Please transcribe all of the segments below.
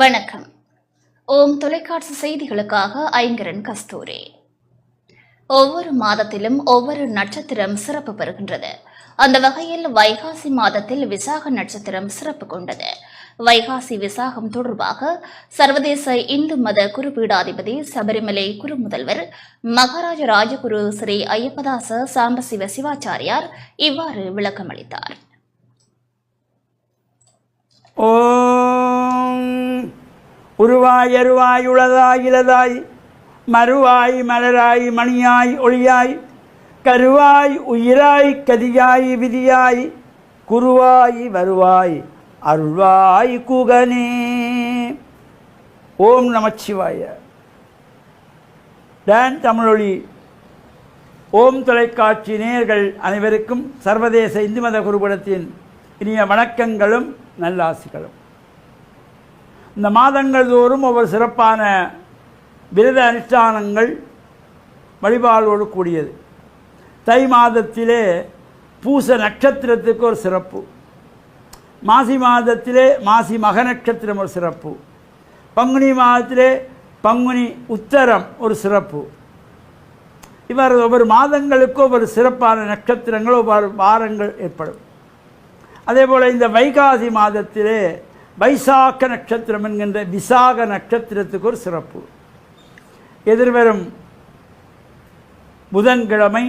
வணக்கம். ஓம் தொலைக்காட்சி செய்திகளுக்காக ஐங்கரன் கஸ்தூரி. ஒவ்வொரு மாதத்திலும் ஒவ்வொரு நட்சத்திரம் சிறப்பு பெறுகின்றது. அந்த வகையில் வைகாசி மாதத்தில் விசாக நட்சத்திரம் சிறப்பு கொண்டது. வைகாசி விசாகம் தொடர்பாக சர்வதேச இந்து மத குருபீடாதிபதி சபரிமலை குருமுதல்வர் மகாராஜ ராஜகுரு ஸ்ரீ ஐயப்பதாச சாம்பசிவ சிவாச்சாரியார் இவ்வாறு விளக்கமளித்தார். ஓம். உருவாய் அருவாய் உளதாய் இலதாய் மறுவாய் மலராய் மணியாய் ஒளியாய் கருவாய் உயிராய் கதியாய் விதியாய் குருவாய் வருவாய் அருள்வாய் குகனே. ஓம் நமச்சிவாய. டான் தமிழொலி ஓம் தொலைக்காட்சி நேயர்கள் அனைவருக்கும் சர்வதேச இந்து மத குருபடத்தின் இனிய வணக்கங்களும் நல்லாசிகளும் இந்த மாதங்கள் தோறும் ஒவ்வொரு சிறப்பான விரத அனுஷ்டானங்கள் வழிபாடோடு கூடியது. தை மாதத்திலே பூச நட்சத்திரத்துக்கு ஒரு சிறப்பு. மாசி மாதத்திலே மாசி மக நட்சத்திரம் ஒரு சிறப்பு. பங்குனி மாதத்திலே பங்குனி உத்தரம் ஒரு சிறப்பு. இவ்வாறு ஒவ்வொரு மாதங்களுக்கும் ஒவ்வொரு சிறப்பான நட்சத்திரங்கள் ஒவ்வொரு வாரங்கள் ஏற்படும். அதே போல் இந்த வைகாசி மாதத்திலே வைசாக்க நட்சத்திரம் என்கின்ற விசாக நட்சத்திரத்துக்கு ஒரு சிறப்பு. எதிர்வரும் புதன்கிழமை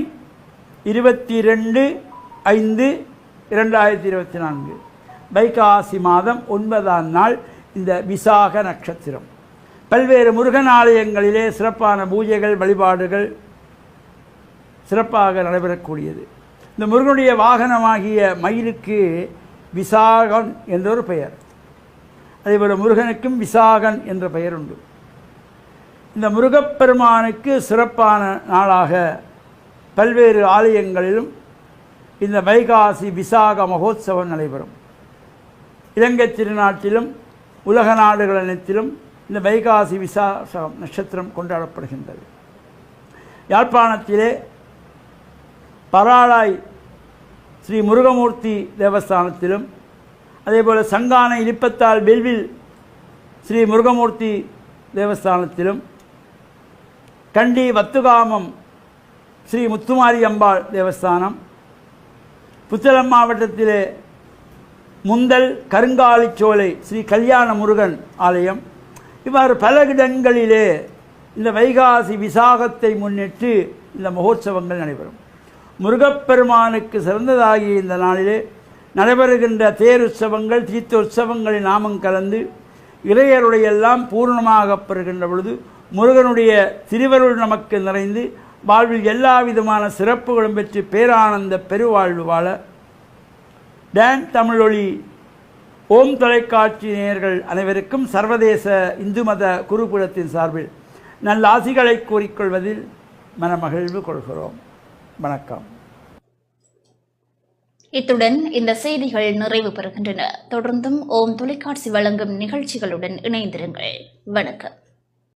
இருபத்தி ரெண்டு ஐந்து இரண்டாயிரத்தி இருபத்தி நான்கு வைகாசி மாதம் ஒன்பதாம் நாள் இந்த விசாக நட்சத்திரம். பல்வேறு முருகன் ஆலயங்களிலே சிறப்பான பூஜைகள் வழிபாடுகள் சிறப்பாக நடைபெறக்கூடியது. இந்த முருகனுடைய வாகனமாகிய மயிலுக்கு விசாகன் என்றொரு பெயர். அதேபோல் முருகனுக்கும் விசாகன் என்ற பெயர் உண்டு. இந்த முருகப்பெருமானுக்கு சிறப்பான நாளாக பல்வேறு ஆலயங்களிலும் இந்த வைகாசி விசாக மகோத்சவம் நடைபெறும். இலங்கை திருநாட்டிலும் உலக நாடுகள் அனைத்திலும் இந்த வைகாசி விசாசம் நட்சத்திரம் கொண்டாடப்படுகின்றது. யாழ்ப்பாணத்திலே பராளாய் ஸ்ரீ முருகமூர்த்தி தேவஸ்தானத்திலும் அதேபோல் சங்கான இலிப்பத்தால் பெல்வில் ஸ்ரீ முருகமூர்த்தி தேவஸ்தானத்திலும் கண்டி வத்துகாமம் ஸ்ரீ முத்துமாரி அம்பாள் தேவஸ்தானம் புத்தளம் மாவட்டத்திலே முந்தல் கருங்காலிச்சோலை ஸ்ரீ கல்யாண முருகன் ஆலயம். இவ்வாறு பல இடங்களிலே இந்த வைகாசி விசாகத்தை முன்னிட்டு இந்த மகோத்சவங்கள் நடைபெறும். முருகப்பெருமானுக்கு சிறந்ததாகிய இந்த நாளிலே நடைபெறுகின்ற தேருற்சவங்கள் தீர்த்தோற்சவங்களின் நாமம் கலந்து இளையருடைய எல்லாம் பூர்ணமாக பெறுகின்ற பொழுது முருகனுடைய திருவருள் நமக்கு நிறைந்து வாழ்வில் எல்லா விதமான சிறப்புகளும் பெற்று பேரானந்த பெருவாழ்வு வாழ டேன் தமிழொலி ஓம் தொலைக்காட்சி நேயர்கள் அனைவருக்கும் சர்வதேச இந்து மத குருகுலத்தின் சார்பில் நல்ல ஆசிகளை கூறிக்கொள்வதில் மனமகிழ்வு கொள்கிறோம். வணக்கம். இத்துடன் இந்த செய்திகள் நிறைவு பெறுகின்றன. தொடர்ந்தும் ஓம் தொலைக்காட்சி வழங்கும் நிகழ்ச்சிகளுடன் இணைந்திருங்கள். வணக்கம்.